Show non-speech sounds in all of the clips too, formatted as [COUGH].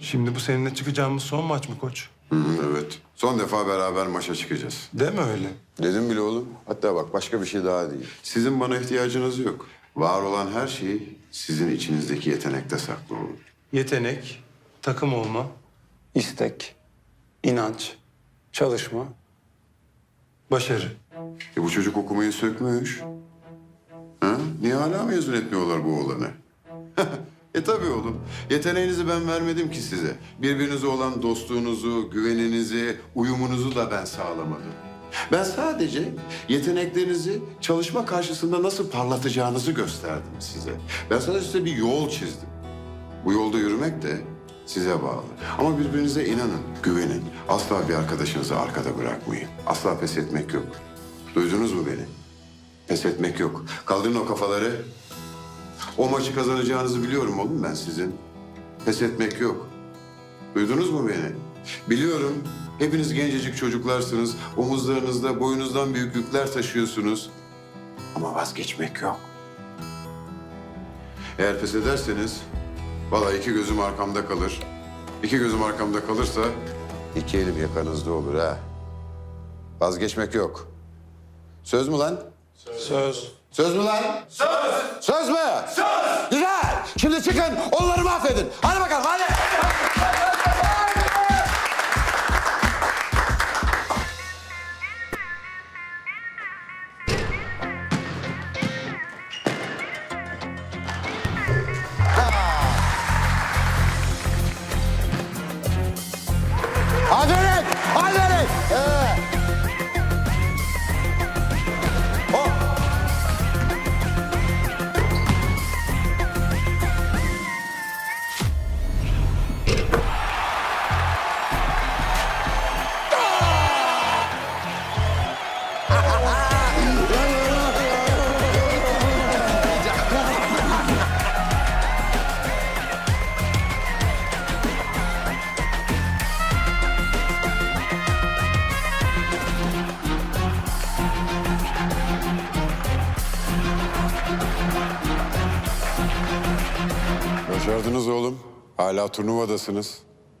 Şimdi bu seninle çıkacağımız son maç mı koç? Evet. Son defa beraber maça çıkacağız. Deme öyle. Dedim bile oğlum. Hatta bak başka bir şey daha değil. Sizin bana ihtiyacınız yok. Var olan her şey sizin içinizdeki yetenekte saklı olur. Yetenek, takım olma. İstek, inanç, çalışma. Başarı. E bu çocuk okumayı sökmüş. Ha? Niye hala mezun etmiyorlar bu oğlanı? [LAUGHS] e tabii oğlum. Yeteneğinizi ben vermedim ki size. Birbirinize olan dostluğunuzu, güveninizi, uyumunuzu da ben sağlamadım. Ben sadece yeteneklerinizi çalışma karşısında nasıl parlatacağınızı gösterdim size. Ben sadece size bir yol çizdim. Bu yolda yürümek de size bağlı. Ama birbirinize inanın, güvenin. Asla bir arkadaşınızı arkada bırakmayın. Asla pes etmek yok. Duydunuz mu beni? Pes etmek yok. Kaldırın o kafaları. O maçı kazanacağınızı biliyorum oğlum ben sizin. Pes etmek yok. Duydunuz mu beni? Biliyorum. Hepiniz gencecik çocuklarsınız. Omuzlarınızda boyunuzdan büyük yükler taşıyorsunuz. Ama vazgeçmek yok. Eğer pes ederseniz vallahi iki gözüm arkamda kalır. İki gözüm arkamda kalırsa iki elim yakanızda olur ha. Vazgeçmek yok. Söz mü lan? Söz. Söz mü lan? Söz! Söz mü? Söz! Güzel! Şimdi çıkın, onları mahvedin. Hadi bakalım, Başardınız oğlum. Hala turnuvadasınız.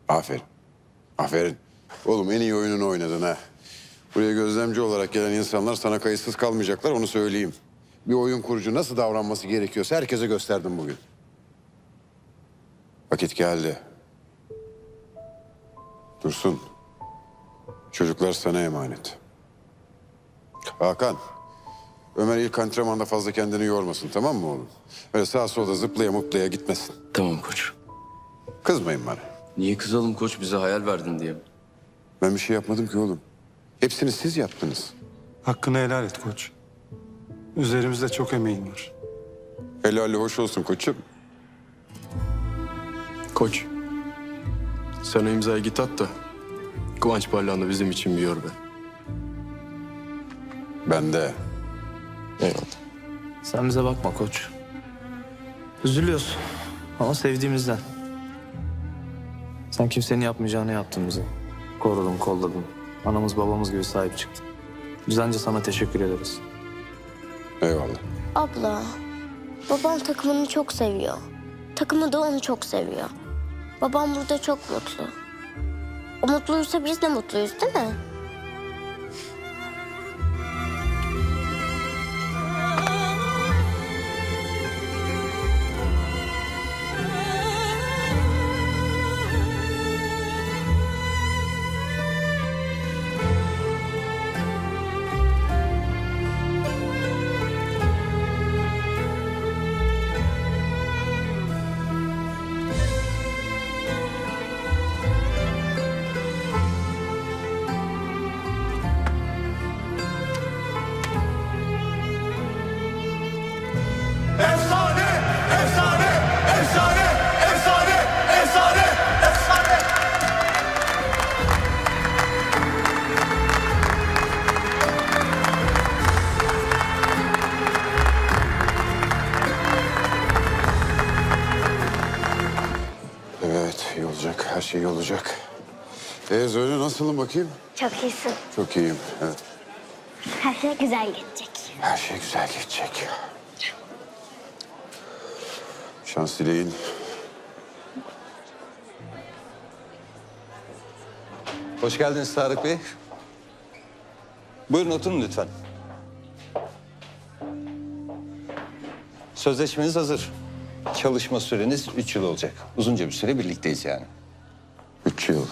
Aferin. Aferin. Oğlum en iyi oyununu oynadın ha. Buraya gözlemci olarak gelen insanlar sana kayıtsız kalmayacaklar onu söyleyeyim. Bir oyun kurucu nasıl davranması gerekiyorsa herkese gösterdim bugün. Vakit geldi. Dursun. Çocuklar sana emanet. Hakan. Ömer ilk antrenmanda fazla kendini yormasın tamam mı oğlum? Öyle sağa sola zıplaya mıplaya gitmesin. Tamam koç. Kızmayın bana. Niye kızalım koç bize hayal verdin diye. Ben bir şey yapmadım ki oğlum. Hepsini siz yaptınız. Hakkını helal et koç. Üzerimizde çok emeğin var. Helali hoş olsun koçum. Koç. Sen o imzayı git at da Kıvanç Parlağan'ı bizim için bir yor be. Ben de. Eyvallah. Sen bize bakma koç. Üzülüyoruz ama sevdiğimizden. Sen kimsenin yapmayacağını yaptın bize. Korudun, kolladın. Anamız babamız gibi sahip çıktın. Biz anca sana teşekkür ederiz. Eyvallah. Abla, babam takımını çok seviyor. Takımı da onu çok seviyor. Babam burada çok mutlu. O mutluysa biz de mutluyuz değil mi? Evet iyi olacak. Her şey iyi olacak. Ee Zöyle nasılım bakayım? Çok iyisin. Çok iyiyim. Evet. Her şey güzel geçecek. Her şey güzel geçecek. Şans dileyin. Hoş geldiniz Tarık Bey. Buyurun oturun lütfen. Sözleşmeniz hazır. Çalışma süreniz üç yıl olacak. Uzunca bir süre birlikteyiz yani. Üç yıl.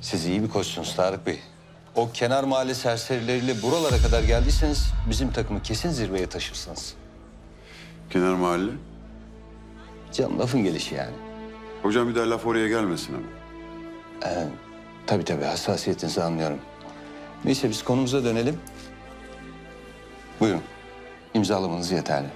Siz iyi bir koçsunuz Tarık Bey. O kenar mahalle serserileriyle buralara kadar geldiyseniz bizim takımı kesin zirveye taşırsınız. Kenar mahalle. Canım lafın gelişi yani. Hocam bir daha laf oraya gelmesin ama. Tabii tabii hassasiyetinizi anlıyorum. Neyse biz konumuza dönelim. Buyurun. İmzalamanız yeterli.